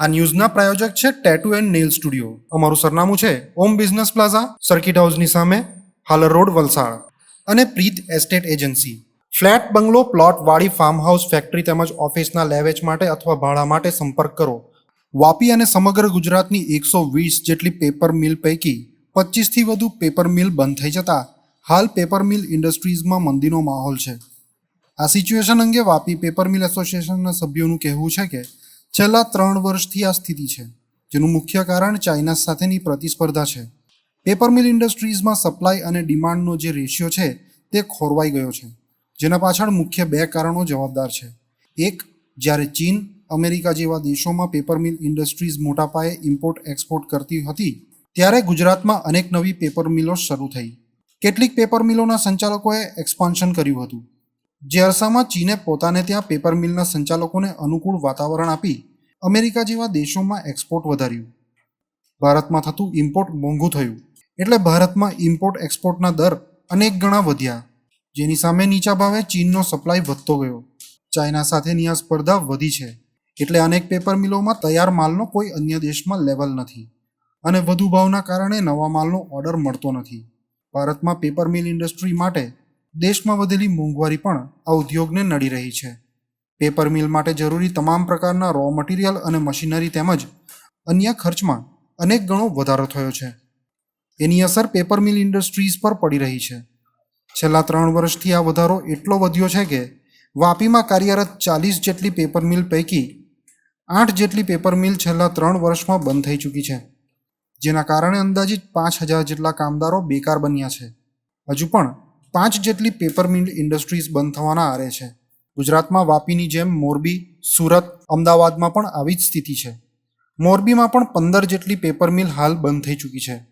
આ ન્યૂઝના પ્રાયોજક છે tattoo and nail studio અમારું સરનામું છે ઓમ બિઝનેસ પ્લાઝા સર્કિટ હાઉસની સામે, હાલર રોડ, વલસાડ. અને Preet estate agency flat, bungalow, plot, વાડી ફાર્મ હાઉસ ફેક્ટરી તેમજ ઓફિસના લેવેચ માટે અથવા ભાડા માટે સંપર્ક કરો. વાપી અને સમગ્ર ગુજરાતની એકસો વીસ જેટલી પેપર મિલ પૈકી પચીસથી વધુ પેપર મિલ બંધ થઈ જતા હાલ પેપર મિલ ઇન્ડસ્ટ્રીઝમાં મંદીનો માહોલ છે. આ સિચ્યુએશન અંગે વાપી પેપર મિલ એસોસિએશનના સભ્યોનું કહેવું છે કે છેલ્લા ત્રણ વર્ષથી આ સ્થિતિ છે, જેનું મુખ્ય કારણ ચાઇના સાથેની પ્રતિસ્પર્ધા છે. પેપર મિલ ઇન્ડસ્ટ્રીઝમાં સપ્લાય અને ડિમાન્ડનો જે રેશિયો છે, તે ખોરવાઈ ગયો છે, જેના પાછળ મુખ્ય બે કારણો જવાબદાર છે. એક, જ્યારે ચીન અમેરિકા જેવા દેશોમાં પેપર મિલ ઇન્ડસ્ટ્રીઝ મોટા પાયે ઇમ્પોર્ટ, એક્સપોર્ટ કરતી હતી, ત્યારે ગુજરાતમાં અનેક નવી પેપર મિલો શરૂ થઈ. કેટલીક પેપર મિલોના સંચાલકોએ એક્સપાન્શન કર્યું હતું. જે અરસામાં ચીને પોતાને ત્યાં પેપર મિલના સંચાલકોને અનુકૂળ વાતાવરણ આપી અમેરિકા જેવા દેશોમાં એક્સપોર્ટ વધાર્યું. ભારતમાં થતું ઇમ્પોર્ટ મોંઘું થયું. એટલે ભારતમાં ઇમ્પોર્ટ એક્સપોર્ટના દર અનેક ગણા વધ્યા. જેની સામે નીચા ભાવે ચીનનો સપ્લાય વધતો ગયો. ચાઇના સાથેની આ સ્પર્ધા વધી છે. એટલે અનેક પેપર મિલોમાં તૈયાર માલનો કોઈ અન્ય દેશમાં લેવલ નથી. અને વધુ ભાવના કારણે નવા માલનો ઓર્ડર મળતો નથી. ભારતમાં પેપર મિલ ઇન્ડસ્ટ્રી માટે દેશમાં વધેલી મોંઘવારી પણ આ ઉદ્યોગને નડી રહી છે. પેપર મિલ માટે જરૂરી તમામ પ્રકારના રો મટીરિયલ અને મશીનરી તેમજ અન્ય ખર્ચમાં અનેક ગણો વધારો થયો છે. એની અસર પેપર મિલ ઇન્ડસ્ટ્રીઝ પર પડી રહી છે. છેલ્લા ત્રણ વર્ષથી આ વધારો એટલો વધ્યો છે કે વાપીમાં કાર્યરત ચાલીસ જેટલી પેપર મિલ પૈકી આઠ જેટલી પેપર મિલ છેલ્લા ત્રણ વર્ષમાં બંધ થઈ ચૂકી છે. જેના કારણે અંદાજિત પાંચ હજાર જેટલા કામદારો બેકાર બન્યા છે. હજુ પણ પાંચ જેટલી પેપર મિલ ઇન્ડસ્ટ્રીઝ બંધ થવાના આરે છે. ગુજરાતમાં વાપીની જેમ મોરબી, સુરત, અમદાવાદમાં પણ આવી જ સ્થિતિ છે. મોરબીમાં પણ પંદર જેટલી પેપર મિલ હાલ બંધ થઈ ચૂકી છે.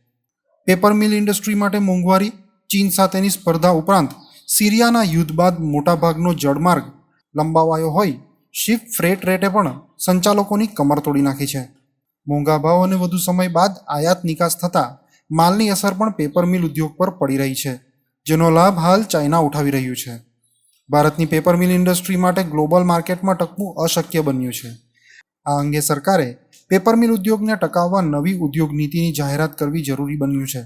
પેપર મિલ ઇન્ડસ્ટ્રી માટે મોંઘવારી, ચીન સાથેની સ્પર્ધા ઉપરાંત સિરિયાના યુદ્ધ બાદ મોટાભાગનો જળમાર્ગ લંબાવાયો હોય, શિપ ફ્રેટ રેટે પણ સંચાલકોની કમર તોડી નાખી છે. મોંઘા ભાવ અને વધુ સમય બાદ આયાત નિકાસ થતાં માલની અસર પણ પેપર મિલ ઉદ્યોગ પર પડી રહી છે. જેનો લાભ હાલ ચાઇના ઉઠાવી રહ્યું છે. ભારતની પેપર મિલ ઇન્ડસ્ટ્રી માટે ગ્લોબલ માર્કેટમાં ટકવું અશક્ય બન્યું છે. આ અંગે સરકારે પેપર મિલ ઉદ્યોગને ટકાવવા નવી ઉદ્યોગ નીતિની જાહેરાત કરવી જરૂરી બન્યું છે.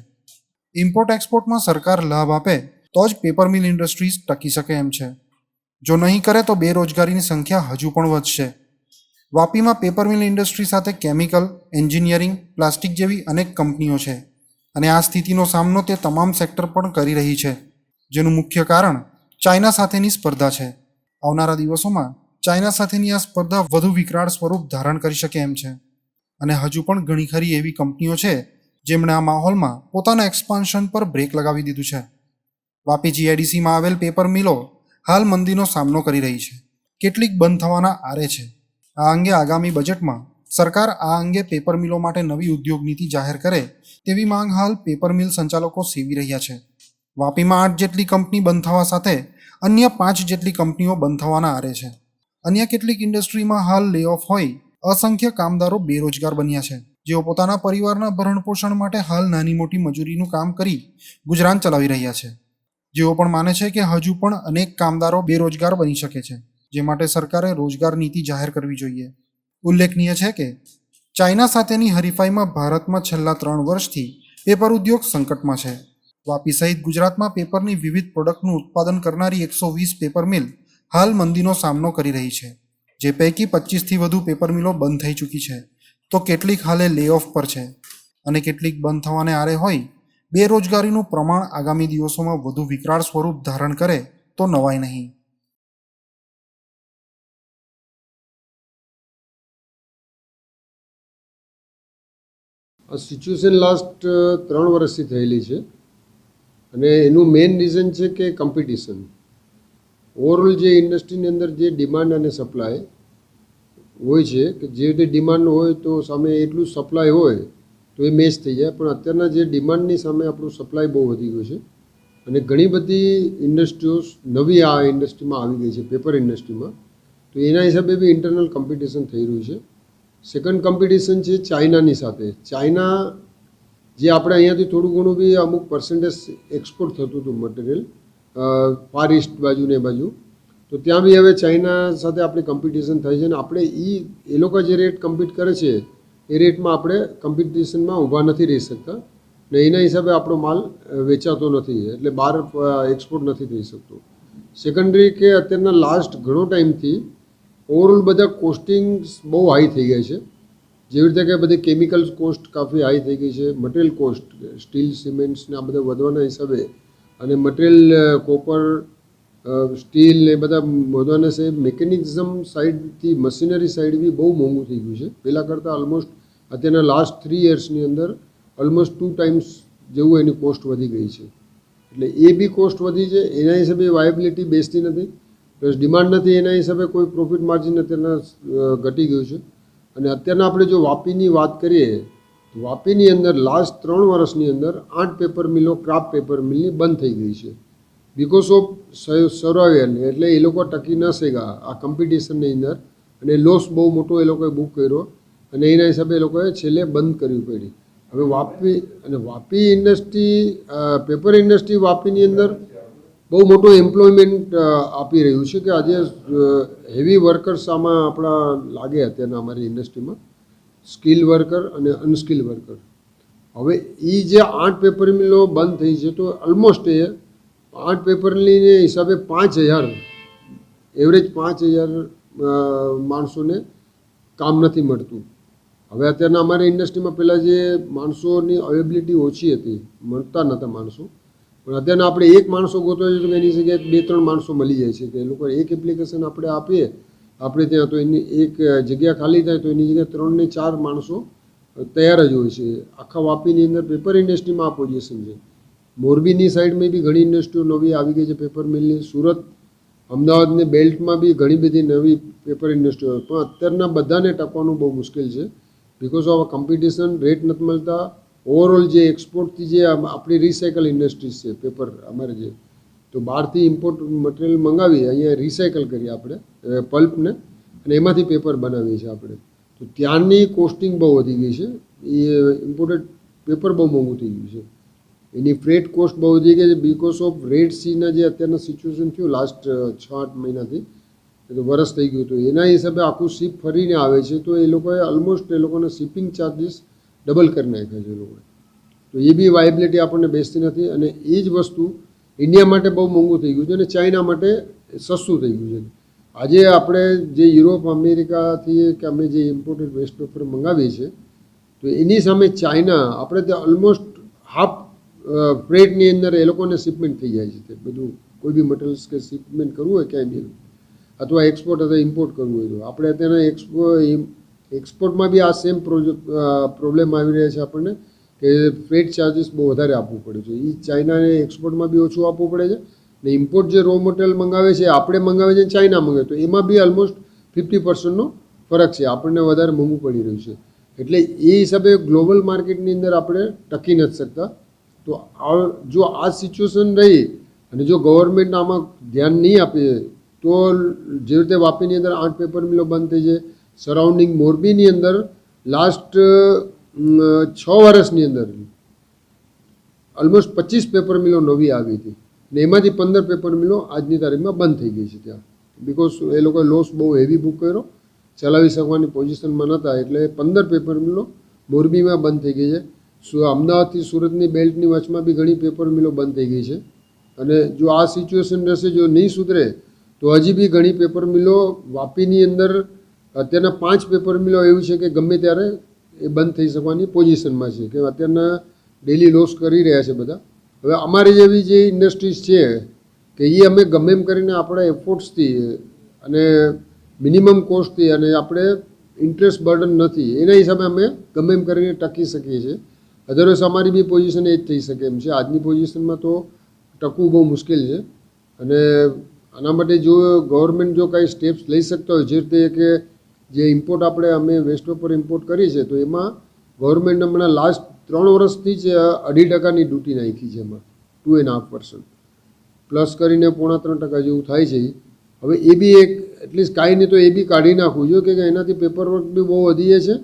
ઇમ્પોર્ટ એક્સપોર્ટમાં સરકાર લાભ આપે તો જ પેપર મિલ ઇન્ડસ્ટ્રીઝ ટકી શકે એમ છે. જો નહીં કરે તો બેરોજગારીની સંખ્યા હજુ પણ વધશે. વાપીમાં પેપર મિલ ઇન્ડસ્ટ્રી સાથે કેમિકલ એન્જિનિયરિંગ પ્લાસ્ટિક જેવી અનેક કંપનીઓ છે. અને આ સ્થિતિનો સામનો તે તમામ સેક્ટર પણ કરી રહી છે, જેનું મુખ્ય કારણ ચાઇના સાથેની સ્પર્ધા છે. આવનારા દિવસોમાં ચાઇના સાથેની આ સ્પર્ધા વધુ વિકરાળ સ્વરૂપ ધારણ કરી શકે એમ છે. અને હજુ પણ ઘણી ખરી એવી કંપનીઓ છે, જેમણે આ માહોલમાં પોતાના એક્સપાન્શન પર બ્રેક લગાવી દીધું છે. વાપી જીઆઈડીસીમાં આવેલ પેપર મિલો હાલ મંદીનો સામનો કરી રહી છે. કેટલીક બંધ થવાના આરે છે. આ અંગે આગામી બજેટમાં સરકાર આ અંગે પેપર મિલો માટે નવી ઉદ્યોગ નીતિ જાહેર કરે તેવી માંગ હાલ પેપર મિલ સંચાલકો સેવી રહ્યા છે. વાપીમાં આઠ જેટલી કંપની બંધ થવા સાથે અન્ય પાંચ જેટલી કંપનીઓ બંધ થવાના આરે છે. અન્ય કેટલીક ઇન્ડસ્ટ્રીમાં હાલ લે ઓફ હોય અસંખ્ય કામદારો બેરોજગાર બન્યા છે, જેઓ પોતાના પરિવારના ભરણપોષણ માટે હાલ નાની મોટી મજૂરીનું કામ કરી ગુજરાન ચલાવી રહ્યા છે. જેઓ પણ માને છે કે હજુ પણ અનેક કામદારો બેરોજગાર બની શકે છે, જે માટે સરકારે રોજગાર નીતિ જાહેર કરવી જોઈએ. ઉલ્લેખનીય છે કે ચાઇના સાથેની હરીફાઈમાં ભારતમાં છેલ્લા ત્રણ વર્ષથી પેપર ઉદ્યોગ સંકટમાં છે. વાપી સહિત ગુજરાતમાં પેપરની વિવિધ પ્રોડક્ટનું ઉત્પાદન કરનારી એકસો વીસ પેપર મિલ હાલ મંદીનો સામનો કરી રહી છે. જે પૈકી પચીસથી વધુ પેપર મિલો બંધ થઈ ચૂકી છે. તો કેટલીક હાલે લે ઓફ પર છે. અને કેટલીક બંધ થવાને આરે હોય, બેરોજગારીનું પ્રમાણ આગામી દિવસોમાં વધુ વિકરાળ સ્વરૂપ ધારણ કરે તો નવાય નહીં. સિચ્યુએશન લાસ્ટ ત્રણ વર્ષથી થયેલી છે. અને એનું મેઇન રીઝન છે કે કોમ્પિટિશન ઓવરઓલ જે ઇન્ડસ્ટ્રીની અંદર જે ડિમાન્ડ અને સપ્લાય હોય છે, કે જે રીતે ડિમાન્ડ હોય તો સામે એટલું સપ્લાય હોય તો એ મેચ થઈ જાય. પણ અત્યારના જે ડિમાન્ડની સામે આપણું સપ્લાય બહુ વધી ગયું છે. અને ઘણી બધી ઇન્ડસ્ટ્રીઓ નવી આ ઇન્ડસ્ટ્રીમાં આવી ગઈ છે પેપર ઇન્ડસ્ટ્રીમાં તો એના હિસાબે બી ઇન્ટરનલ કોમ્પિટિશન થઈ રહ્યું છે. સેકન્ડ કોમ્પિટિશન છે ચાઇનાની સાથે. ચાઇના જે આપણે અહીંયાથી થોડું ઘણું બી અમુક પર્સન્ટેજ એક્સપોર્ટ થતું હતું મટીરિયલ ફાર ઇસ્ટ બાજુ ને બાજુ. તો ત્યાં બી હવે ચાઇના સાથે આપણી કોમ્પિટિશન થાય છે અને આપણે એ એ લોકો જે રેટ કમ્પીટ કરે છે, એ રેટમાં આપણે કોમ્પિટિશનમાં ઊભા નથી રહી શકતા. ને એના હિસાબે આપણો માલ વેચાતો નથી એટલે બહાર એક્સપોર્ટ નથી થઈ શકતો. સેકન્ડરી કે અત્યારના લાસ્ટ ઘણો ટાઈમથી ઓવરઓલ બધા કોસ્ટિંગ્સ બહુ હાઈ થઈ ગયા છે. જેવી રીતે કે બધી કેમિકલ્સ કોસ્ટ કાફી હાઈ થઈ ગઈ છે. મટીરિયલ કોસ્ટ સ્ટીલ સિમેન્ટ્સને આ બધા વધવાના હિસાબે અને મટીરિયલ કોપર સ્ટીલ એ બધા વધવાના છે. મિકેનિઝમ સાઈડથી મશીનરી સાઈડ બી બહુ મોંઘું થઈ ગયું છે. પહેલાં કરતાં ઓલમોસ્ટ અત્યારના લાસ્ટ થ્રી યર્સની અંદર ઓલમોસ્ટ ટુ ટાઈમ્સ જેવું એની કોસ્ટ વધી ગઈ છે. એટલે એ બી કોસ્ટ વધી છે. એના હિસાબે વાયબિલિટી બેસતી નથી. પ્લસ ડિમાન્ડ નથી, એના હિસાબે કોઈ પ્રોફિટ માર્જિન અત્યારના ઘટી ગયું છે. અને અત્યારના આપણે જો વાપીની વાત કરીએ, તો વાપીની અંદર લાસ્ટ ત્રણ વર્ષની અંદર આઠ પેપર મિલો ક્રાફ્ટ પેપર મિલની બંધ થઈ ગઈ છે. બિકોઝ ઓફ સર્વાઇવલ એટલે એ લોકો ટકી ન શક્યા આ કોમ્પિટિશનની અંદર. અને લોસ બહુ મોટો એ લોકોએ બુક કર્યો. અને એના હિસાબે એ લોકોએ છેલ્લે બંધ કરવી પડી. હવે વાપી, અને વાપી ઇન્ડસ્ટ્રી પેપર ઇન્ડસ્ટ્રી વાપીની અંદર બહુ મોટું એમ્પ્લોયમેન્ટ આપી રહ્યું છે કે આજે હેવી વર્કર્સ આમાં આપણા લાગે અત્યારના અમારી ઇન્ડસ્ટ્રીમાં સ્કિલ વર્કર અને અનસ્કિલ વર્કર હવે એ જે આઠ પેપર મિલો બંધ થઈ છે તો ઓલમોસ્ટ એ આઠ પેપર મિલને હિસાબે પાંચ હજાર એવરેજ પાંચ હજાર માણસોને કામ નથી મળતું. હવે અત્યારના અમારી ઇન્ડસ્ટ્રીમાં પહેલાં જે માણસોની અવેબિલિટી ઓછી હતી, મળતા નહોતા માણસો. પણ અત્યારના આપણે એક માણસો ગોતો છે તો એની જગ્યાએ બે ત્રણ માણસો મળી જાય છે એ લોકો એક એપ્લિકેશન આપણે આપીએ, આપણે ત્યાં તો એની એક જગ્યા ખાલી થાય તો એની જગ્યાએ ત્રણ ને ચાર માણસો તૈયાર જ હોય છે. આખા વાપીની અંદર પેપર ઇન્ડસ્ટ્રીમાં આ પોઝિશન છે. મોરબીની સાઈડમાં બી ઘણી ઇન્ડસ્ટ્રીઓ નવી આવી ગઈ છે પેપર મિલની સુરત, અમદાવાદની બેલ્ટમાં બી ઘણી બધી નવી પેપર ઇન્ડસ્ટ્રીઓ પણ અત્યારના બધાને ટકવાનું બહુ મુશ્કેલ છે. બિકોઝ ઓફ કોમ્પિટિશન રેટ નથી મળતા ઓવરઓલ જે એક્સપોર્ટથી જે આપણી રિસાયકલ ઇન્ડસ્ટ્રીઝ છે પેપર અમારે જે, તો બહારથી ઇમ્પોર્ટ મટીરિયલ મંગાવીએ, અહીંયા રિસાયકલ કરીએ આપણે પલ્પને અને એમાંથી પેપર બનાવીએ છીએ આપણે. તો ત્યાંની કોસ્ટિંગ બહુ વધી ગઈ છે. એ ઇમ્પોર્ટેડ પેપર બહુ મોંઘું થઈ ગયું છે. એની ફ્રેટ કોસ્ટ બહુ વધી ગઈ છે બિકોઝ ઓફ રેડ સીના જે અત્યારના સિચ્યુએશન થયું લાસ્ટ છ આઠ મહિનાથી, એ વરસ થઈ ગયું હતું. એના હિસાબે આખું શિપ ફરીને આવે છે, તો એ લોકોએ ઓલમોસ્ટ એ લોકોના શિપિંગ ચાર્જીસ ડબલ કરી નાખ્યા છે લોકોએ. તો એ બી વાયબિલિટી આપણને બેસતી નથી અને એ જ વસ્તુ ઇન્ડિયા માટે બહુ મોંઘું થઈ ગયું છે અને ચાઇના માટે સસ્તું થઈ ગયું છે. આજે આપણે જે યુરોપ, અમેરિકાથી કે અમે જે ઇમ્પોર્ટેડ વેસ્ટ પેપર મંગાવીએ છીએ, તો એની સામે ચાઇના, આપણે ત્યાં ઓલમોસ્ટ હાફ ફ્રેટની અંદર એ લોકોને શિપમેન્ટ થઈ જાય છે. તે બધું કોઈ બી મટીરિયલ્સ કે શિપમેન્ટ કરવું હોય ક્યાંય બી. અથવા એક્સપોર્ટ અથવા ઇમ્પોર્ટ કરવું હોય તો. આપણે તેના એક્સપો એક્સપોર્ટમાં બી આ સેમ પ્રોબ્લેમ આવી રહ્યા છે આપણને કે ફ્રેટ ચાર્જીસ બહુ વધારે આપવું પડે છે. એ ચાઇનાને એક્સપોર્ટમાં બી ઓછું આપવું પડે છે ને ઇમ્પોર્ટ જે રો મટીરિયલ મંગાવે છે આપણે મંગાવે છે ચાઇના મંગાવે. તો એમાં બી ઓલમોસ્ટ ફિફ્ટી પર્સન્ટનો ફરક છે. આપણને વધારે મોંઘું પડી રહ્યું છે. એટલે એ હિસાબે ગ્લોબલ માર્કેટની અંદર આપણે ટકી નથી શકતા. તો આ, જો આ સિચ્યુએશન રહી અને જો ગવર્મેન્ટ આમાં ધ્યાન નહીં આપે, તો જે રીતે વાપીની અંદર આઠ પેપર મિલો બંધ થઈ છે સરાઉન્ડિંગ મોરબીની અંદર લાસ્ટ છ વર્ષની અંદર ઓલમોસ્ટ પચીસ પેપર મિલો નવી આવી હતી. ને એમાંથી પંદર પેપર મિલો આજની તારીખમાં બંધ થઈ ગઈ છે ત્યાં. બિકોઝ એ લોકોએ લોસ બહુ હેવી બુક કર્યો. ચલાવી શકવાની પોઝિશનમાં નહોતા એટલે પંદર પેપર મિલો મોરબીમાં બંધ થઈ ગઈ છે. અમદાવાદથી સુરતની બેલ્ટની વચમાં બી ઘણી પેપર મિલો બંધ થઈ ગઈ છે. અને જો આ સિચ્યુએશન રહેશે, જો નહીં સુધરે, તો હજી બી ઘણી પેપર મિલો વાપીની અંદર અત્યારના પાંચ પેપર મિલો એવું છે કે ગમે ત્યારે એ બંધ થઈ શકવાની પોઝિશનમાં છે, કે અત્યારના ડેલી લોસ કરી રહ્યા છે બધા. હવે અમારી જેવી જે ઇન્ડસ્ટ્રીઝ છે, કે એ અમે ગમે એમ કરીને આપણા એફોર્ટ્સથી અને મિનિમમ કોસ્ટથી અને આપણે ઇન્ટરેસ્ટ બર્ડન નથી, એના હિસાબે અમે ગમે એમ કરીને ટકી શકીએ છીએ. અધરવાઇઝ અમારી બી પોઝિશન એ જ થઈ શકે એમ છે. આજની પોઝિશનમાં તો ટકવું બહુ મુશ્કેલ છે. અને આના માટે જો ગવર્મેન્ટ જો કાંઈ સ્ટેપ્સ લઈ શકતા હોય, જે રીતે કે જે ઇમ્પોર્ટ આપણે અમે વેસ્ટ પેપર ઇમ્પોર્ટ કરી છે, તો એમાં ગવર્મેન્ટ હમણાં લાસ્ટ ત્રણ વર્ષથી જ અઢી ટકાની ડ્યુટી નાખી છે એમાં two and half percent plus કરીને પોણા ત્રણ ટકા જેવું થાય છે. હવે એ બી એક એટલીસ્ટ કાંઈ નહીં તો એ બી કાઢી નાખવું જોઈએ કે એનાથી પેપર વર્ક બી બહુ વધી જાય છે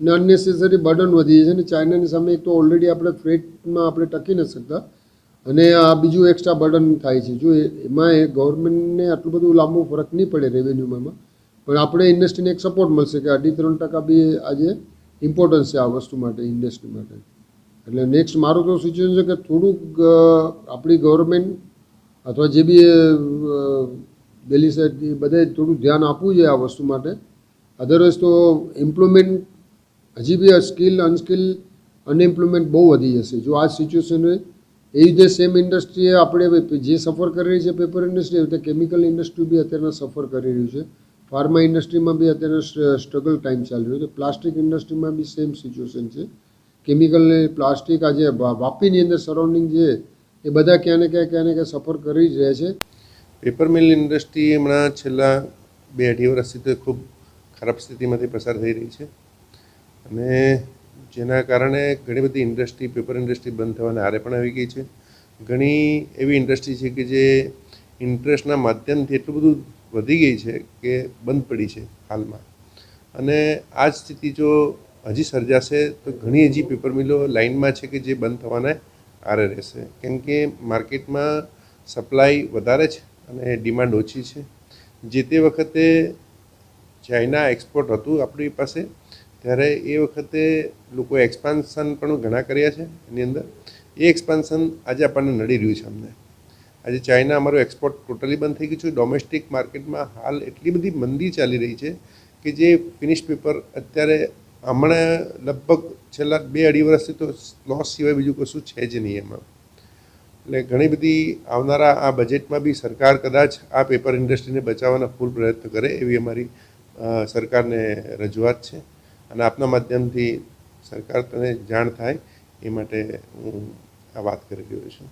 અને અનનેસેસરી બર્ડન વધી જાય છે અને ચાઇનાની સામે એક તો ઓલરેડી આપણે ફ્રેટમાં આપણે ટકી નથી શકતા અને આ બીજું એક્સ્ટ્રા બર્ડન થાય છે. જો એમાં ગવર્મેન્ટને આટલું બધું લાંબુ ફરક નહીં પડે રેવન્યુમાં પણ આપણે ઇન્ડસ્ટ્રીને એક સપોર્ટ મળશે કે અઢી ત્રણ ટકા બી આજે ઇમ્પોર્ટન્સ છે આ વસ્તુ માટે ઇન્ડસ્ટ્રી માટે. એટલે નેક્સ્ટ મારું તો સિચ્યુએશન છે કે થોડુંક આપણી ગવર્મેન્ટ અથવા જે બી દિલ્હી સાઈડ બધે થોડું ધ્યાન આપવું જોઈએ આ વસ્તુ માટે. અધરવાઇઝ તો એમ્પ્લોયમેન્ટ હજી બી સ્કિલ અનસ્કિલ અનએમ્પ્લોયમેન્ટ બહુ વધી જશે. જો આ સિચ્યુએશન હોય, એ રીતે સેમ ઇન્ડસ્ટ્રીએ આપણે જે સફર કરી રહી છે પેપર ઇન્ડસ્ટ્રી એવી રીતે કેમિકલ ઇન્ડસ્ટ્રી બી અત્યારે સફર કરી રહ્યું છે. ફાર્મા ઇન્ડસ્ટ્રીમાં બી અત્યારે સ્ટ્રગલ ટાઈમ ચાલી રહ્યો છે. પ્લાસ્ટિક ઇન્ડસ્ટ્રીમાં બી સેમ સિચ્યુએશન છે. કેમિકલને પ્લાસ્ટિક આજે વાપીની અંદર સરાઉન્ડિંગ છે એ બધા ક્યાં ને ક્યાં ક્યાં ને ક્યાં સફર કરી જ રહ્યા છે. પેપર મિલ ઇન્ડસ્ટ્રી હમણાં છેલ્લા બે અઢી વર્ષથી તો ખૂબ ખરાબ સ્થિતિમાંથી પસાર થઈ રહી છે. અને જેના કારણે ઘણી બધી ઇન્ડસ્ટ્રી, પેપર ઇન્ડસ્ટ્રી બંધ થવાના આરે પણ આવી ગઈ છે. ઘણી એવી ઇન્ડસ્ટ્રી છે કે જે ઇન્ટરેસ્ટના માધ્યમથી એટલું બધું વધી ગઈ છે કે બંધ પડી છે હાલમાં. અને આ સ્થિતિ જો હજી સર્જાશે તો ઘણી હજી પેપર મિલો લાઇનમાં છે કે જે બંધ થવાના આરે રહેશે. કેમ કે માર્કેટમાં સપ્લાય વધારે છે અને ડિમાન્ડ ઓછી છે. જે તે વખતે ચાઇના એક્સપોર્ટ હતું આપણી પાસે, ત્યારે એ વખતે લોકો એક્સપાન્શન પણ ઘણા કર્યા છે એની અંદર. એ એક્સપાન્શન આજે આપણને નડી રહ્યું છે અમને. આજે ચાઇના અમારું એક્સપોર્ટ ટોટલી બંધ થઈ ગયું છે. ડોમેસ્ટિક માર્કેટમાં હાલ એટલી બધી મંદી ચાલી રહી છે કે જે ફિનિશ પેપર અત્યારે હમણાં લગભગ છેલ્લા બે અઢી વર્ષથી તો લોસ સિવાય બીજું કશું છે જ નહીં એમાં. એટલે ઘણી બધી આવનારા આ બજેટમાં બી સરકાર કદાચ આ પેપર ઇન્ડસ્ટ્રીને બચાવવાના ફૂલ પ્રયત્ન કરે એવી અમારી સરકારને રજૂઆત છે. અને આપના માધ્યમથી સરકાર તને જાણ થાય એ માટે હું આ વાત કરી રહ્યો છું.